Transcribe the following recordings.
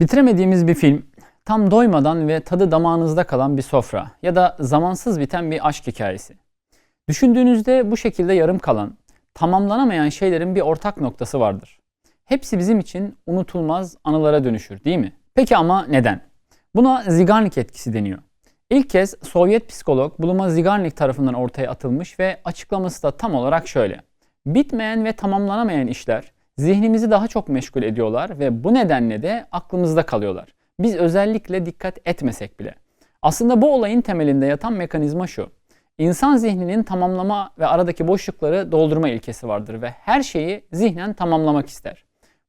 Bitiremediğimiz bir film, tam doymadan ve tadı damağınızda kalan bir sofra ya da zamansız biten bir aşk hikayesi. Düşündüğünüzde bu şekilde yarım kalan, tamamlanamayan şeylerin bir ortak noktası vardır. Hepsi bizim için unutulmaz anılara dönüşür değil mi? Peki ama neden? Buna Zigarnik etkisi deniyor. İlk kez Sovyet psikolog Bluma Zigarnik tarafından ortaya atılmış ve açıklaması da tam olarak şöyle. Bitmeyen ve tamamlanamayan işler zihnimizi daha çok meşgul ediyorlar ve bu nedenle de aklımızda kalıyorlar. Biz özellikle dikkat etmesek bile. Aslında bu olayın temelinde yatan mekanizma şu. İnsan zihninin tamamlama ve aradaki boşlukları doldurma ilkesi vardır ve her şeyi zihnen tamamlamak ister.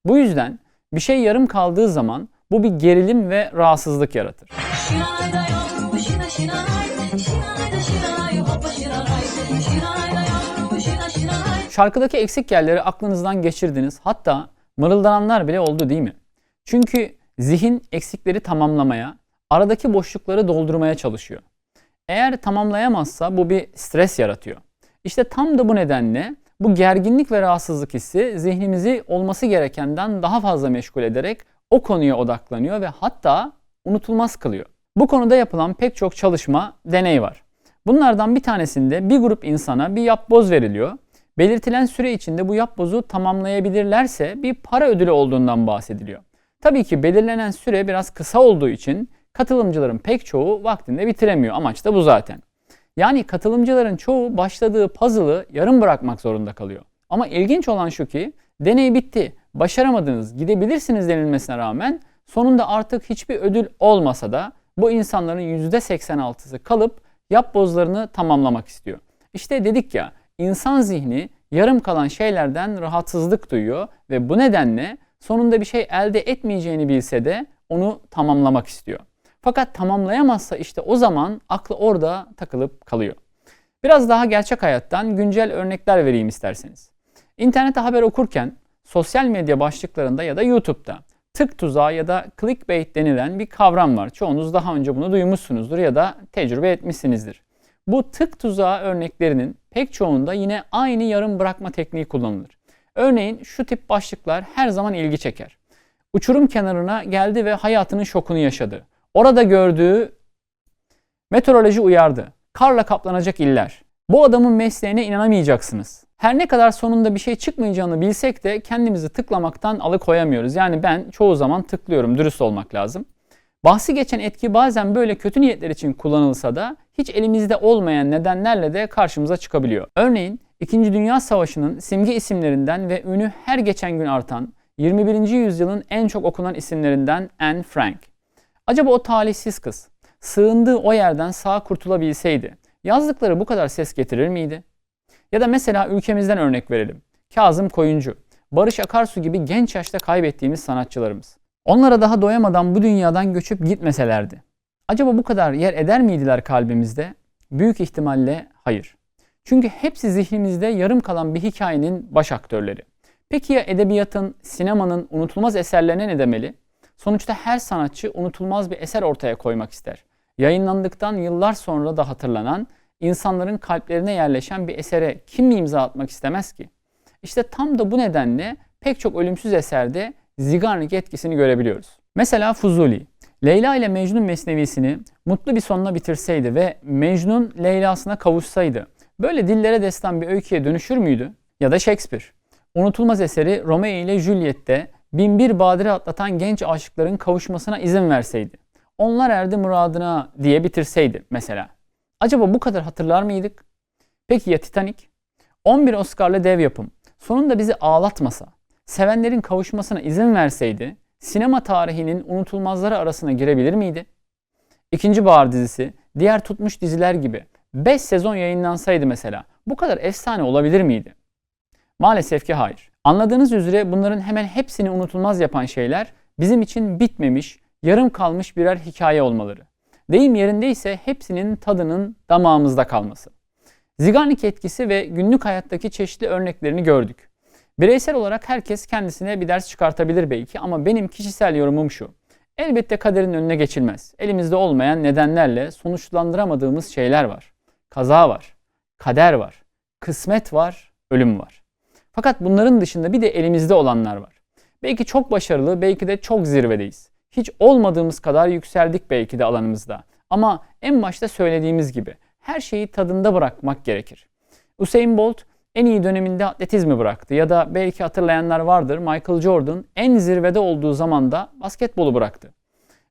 Bu yüzden bir şey yarım kaldığı zaman bu bir gerilim ve rahatsızlık yaratır. Şinay da yavrum şina Şarkıdaki eksik yerleri aklınızdan geçirdiniz. Hatta mırıldananlar bile oldu değil mi? Çünkü zihin eksikleri tamamlamaya, aradaki boşlukları doldurmaya çalışıyor. Eğer tamamlayamazsa bu bir stres yaratıyor. İşte tam da bu nedenle bu gerginlik ve rahatsızlık hissi zihnimizi olması gerekenden daha fazla meşgul ederek o konuya odaklanıyor ve hatta unutulmaz kılıyor. Bu konuda yapılan pek çok çalışma, deney var. Bunlardan bir tanesinde bir grup insana bir yapboz veriliyor. Belirtilen süre içinde bu yapbozu tamamlayabilirlerse bir para ödülü olduğundan bahsediliyor. Tabii ki belirlenen süre biraz kısa olduğu için katılımcıların pek çoğu vaktinde bitiremiyor. Amaç da bu zaten. Yani katılımcıların çoğu başladığı puzzle'ı yarım bırakmak zorunda kalıyor. Ama ilginç olan şu ki deney bitti, başaramadınız, gidebilirsiniz denilmesine rağmen sonunda artık hiçbir ödül olmasa da bu insanların %86'sı kalıp yapbozlarını tamamlamak istiyor. İşte dedik ya insan zihni yarım kalan şeylerden rahatsızlık duyuyor ve bu nedenle sonunda bir şey elde etmeyeceğini bilse de onu tamamlamak istiyor. Fakat tamamlayamazsa işte o zaman aklı orada takılıp kalıyor. Biraz daha gerçek hayattan güncel örnekler vereyim isterseniz. İnternette haber okurken sosyal medya başlıklarında ya da YouTube'da tık tuzağı ya da clickbait denilen bir kavram var. Çoğunuz daha önce bunu duymuşsunuzdur ya da tecrübe etmişsinizdir. Bu tık tuzağı örneklerinin pek çoğunda yine aynı yarım bırakma tekniği kullanılır. Örneğin şu tip başlıklar her zaman ilgi çeker. Uçurum kenarına geldi ve hayatının şokunu yaşadı. Orada gördüğü meteoroloji uyardı. Karla kaplanacak iller. Bu adamın mesleğine inanamayacaksınız. Her ne kadar sonunda bir şey çıkmayacağını bilsek de kendimizi tıklamaktan alıkoyamıyoruz. Yani ben çoğu zaman tıklıyorum, dürüst olmak lazım. Bahsi geçen etki bazen böyle kötü niyetler için kullanılsa da hiç elimizde olmayan nedenlerle de karşımıza çıkabiliyor. Örneğin 2. Dünya Savaşı'nın simge isimlerinden ve ünü her geçen gün artan 21. yüzyılın en çok okunan isimlerinden Anne Frank. Acaba o talihsiz kız sığındığı o yerden sağ kurtulabilseydi yazdıkları bu kadar ses getirir miydi? Ya da mesela ülkemizden örnek verelim. Kazım Koyuncu, Barış Akarsu gibi genç yaşta kaybettiğimiz sanatçılarımız. Onlara daha doyamadan bu dünyadan göçüp gitmeselerdi. Acaba bu kadar yer eder miydiler kalbimizde? Büyük ihtimalle hayır. Çünkü hepsi zihnimizde yarım kalan bir hikayenin baş aktörleri. Peki ya edebiyatın, sinemanın unutulmaz eserlerine ne demeli? Sonuçta her sanatçı unutulmaz bir eser ortaya koymak ister. Yayınlandıktan yıllar sonra da hatırlanan, insanların kalplerine yerleşen bir esere kim imza atmak istemez ki? İşte tam da bu nedenle pek çok ölümsüz eserde Zigarnik etkisini görebiliyoruz. Mesela Fuzuli, Leyla ile Mecnun mesnevisini mutlu bir sonuna bitirseydi ve Mecnun Leyla'sına kavuşsaydı, böyle dillere destan bir öyküye dönüşür müydü? Ya da Shakespeare, unutulmaz eseri Romeo ile Juliet'te binbir badire atlatan genç aşıkların kavuşmasına izin verseydi. Onlar erdi muradına diye bitirseydi mesela. Acaba bu kadar hatırlar mıydık? Peki ya Titanic? 11 Oscar'lı dev yapım. Sonunda bizi ağlatmasa, sevenlerin kavuşmasına izin verseydi, sinema tarihinin unutulmazları arasına girebilir miydi? İkinci Bahar dizisi, diğer tutmuş diziler gibi 5 sezon yayınlansaydı mesela, bu kadar efsane olabilir miydi? Maalesef ki hayır. Anladığınız üzere bunların hemen hepsini unutulmaz yapan şeyler bizim için bitmemiş, yarım kalmış birer hikaye olmaları. Deyim yerindeyse hepsinin tadının damağımızda kalması. Zigarnik etkisi ve günlük hayattaki çeşitli örneklerini gördük. Bireysel olarak herkes kendisine bir ders çıkartabilir belki ama benim kişisel yorumum şu. Elbette kaderin önüne geçilmez. Elimizde olmayan nedenlerle sonuçlandıramadığımız şeyler var. Kaza var, kader var, kısmet var, ölüm var. Fakat bunların dışında bir de elimizde olanlar var. Belki çok başarılı, belki de çok zirvedeyiz. Hiç olmadığımız kadar yükseldik belki de alanımızda. Ama en başta söylediğimiz gibi her şeyi tadında bırakmak gerekir. Usain Bolt en iyi döneminde atletizmi bıraktı ya da belki hatırlayanlar vardır Michael Jordan en zirvede olduğu zamanda basketbolu bıraktı.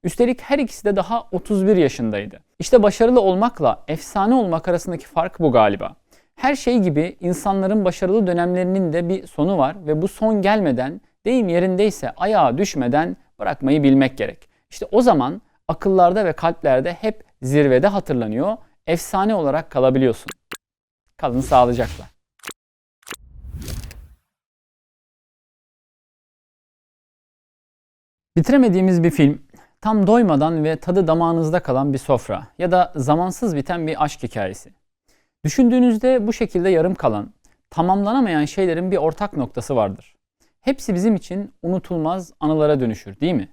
Üstelik her ikisi de daha 31 yaşındaydı. İşte başarılı olmakla efsane olmak arasındaki fark bu galiba. Her şey gibi insanların başarılı dönemlerinin de bir sonu var ve bu son gelmeden, deyim yerindeyse ayağa düşmeden bırakmayı bilmek gerek. İşte o zaman akıllarda ve kalplerde hep zirvede hatırlanıyor, efsane olarak kalabiliyorsun. Kalın sağlıcakla. Bitiremediğimiz bir film, tam doymadan ve tadı damağınızda kalan bir sofra ya da zamansız biten bir aşk hikayesi. Düşündüğünüzde bu şekilde yarım kalan, tamamlanamayan şeylerin bir ortak noktası vardır. Hepsi bizim için unutulmaz anılara dönüşür değil mi?